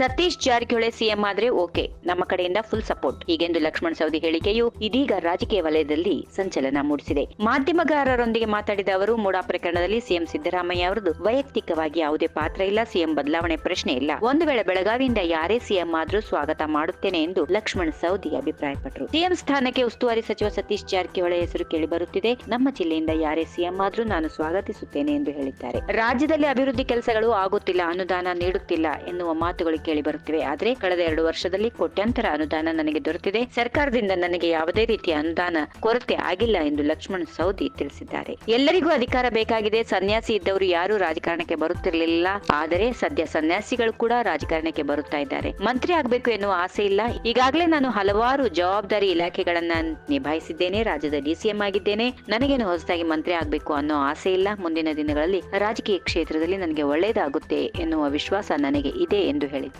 Satish Jarkiholi CM ಆದ್ರೆ okay. ನಮ್ಮ ಕಡೆಯಿಂದ ಫುಲ್ ಸಪೋರ್ಟ್ ಹೀಗೆಂದು ಲಕ್ಷ್ಮಣ ಸವದಿ ಹೇಳಿಕೆಯು ಇದೀಗ ರಾಜಕೀಯ ವಲಯದಲ್ಲಿ ಸಂಚಲನ ಮೂಡಿಸಿದೆ. ಮಾಧ್ಯಮಗಾರರೊಂದಿಗೆ ಮಾತಾಡಿದ ಅವರು, ಮೂಡಾ ಪ್ರಕರಣದಲ್ಲಿ ಸಿಎಂ ಸಿದ್ದರಾಮಯ್ಯ ಅವರದು ವೈಯಕ್ತಿಕವಾಗಿ ಯಾವುದೇ ಪಾತ್ರ ಇಲ್ಲ, ಸಿಎಂ ಬದಲಾವಣೆ ಪ್ರಶ್ನೆ ಇಲ್ಲ. ಒಂದು ವೇಳೆ ಬೆಳಗಾವಿಯಿಂದ ಯಾರೇ ಸಿಎಂ ಆದ್ರೂ ಸ್ವಾಗತ ಮಾಡುತ್ತೇನೆ ಎಂದು ಲಕ್ಷ್ಮಣ್ ಸವದಿ ಅಭಿಪ್ರಾಯಪಟ್ಟರು. ಸಿಎಂ ಸ್ಥಾನಕ್ಕೆ ಉಸ್ತುವಾರಿ ಸಚಿವ ಸತೀಶ್ ಜಾರಕಿಹೊಳಿ ಹೆಸರು ಕೇಳಿಬರುತ್ತಿದೆ. ನಮ್ಮ ಜಿಲ್ಲೆಯಿಂದ ಯಾರೇ ಸಿಎಂ ಆದ್ರೂ ನಾನು ಸ್ವಾಗತಿಸುತ್ತೇನೆ ಎಂದು ಹೇಳಿದ್ದಾರೆ. ರಾಜ್ಯದಲ್ಲಿ ಅಭಿವೃದ್ಧಿ ಕೆಲಸಗಳು ಆಗುತ್ತಿಲ್ಲ, ಅನುದಾನ ನೀಡುತ್ತಿಲ್ಲ ಎನ್ನುವ ಮಾತುಗಳು ಕೇಳಿ ಬರುತ್ತಿವೆ. ಆದರೆ ಕಳೆದ ಎರಡು ವರ್ಷದಲ್ಲಿ ಕೋಟ್ಯಾಂತರ ಅನುದಾನ ನನಗೆ ದೊರೆತಿದೆ. ಸರ್ಕಾರದಿಂದ ನನಗೆ ಯಾವುದೇ ರೀತಿಯ ಅನುದಾನ ಕೊರತೆ ಆಗಿಲ್ಲ ಎಂದು ಲಕ್ಷ್ಮಣ್ ಸೌದಿ ತಿಳಿಸಿದ್ದಾರೆ. ಎಲ್ಲರಿಗೂ ಅಧಿಕಾರ ಬೇಕಾಗಿದೆ. ಸನ್ಯಾಸಿ ಇದ್ದವರು ಯಾರು ರಾಜಕಾರಣಕ್ಕೆ ಬರುತ್ತಿರಲಿಲ್ಲ. ಆದರೆ ಸದ್ಯ ಸನ್ಯಾಸಿಗಳು ಕೂಡ ರಾಜಕಾರಣಕ್ಕೆ ಬರುತ್ತಾ ಇದ್ದಾರೆ. ಮಂತ್ರಿ ಆಗಬೇಕು ಎನ್ನುವ ಆಸೆ ಇಲ್ಲ. ಈಗಾಗಲೇ ನಾನು ಹಲವಾರು ಜವಾಬ್ದಾರಿ ಇಲಾಖೆಗಳನ್ನ ನಿಭಾಯಿಸಿದ್ದೇನೆ. ರಾಜ್ಯದ ಡಿಸಿಎಂ ಆಗಿದ್ದೇನೆ. ನನಗೇನು ಹೊಸದಾಗಿ ಮಂತ್ರಿ ಆಗಬೇಕು ಅನ್ನೋ ಆಸೆ ಇಲ್ಲ. ಮುಂದಿನ ದಿನಗಳಲ್ಲಿ ರಾಜಕೀಯ ಕ್ಷೇತ್ರದಲ್ಲಿ ನನಗೆ ಒಳ್ಳೆಯದಾಗುತ್ತೆ ಎನ್ನುವ ವಿಶ್ವಾಸ ನನಗೆ ಇದೆ ಎಂದು ಹೇಳಿದ್ದಾರೆ.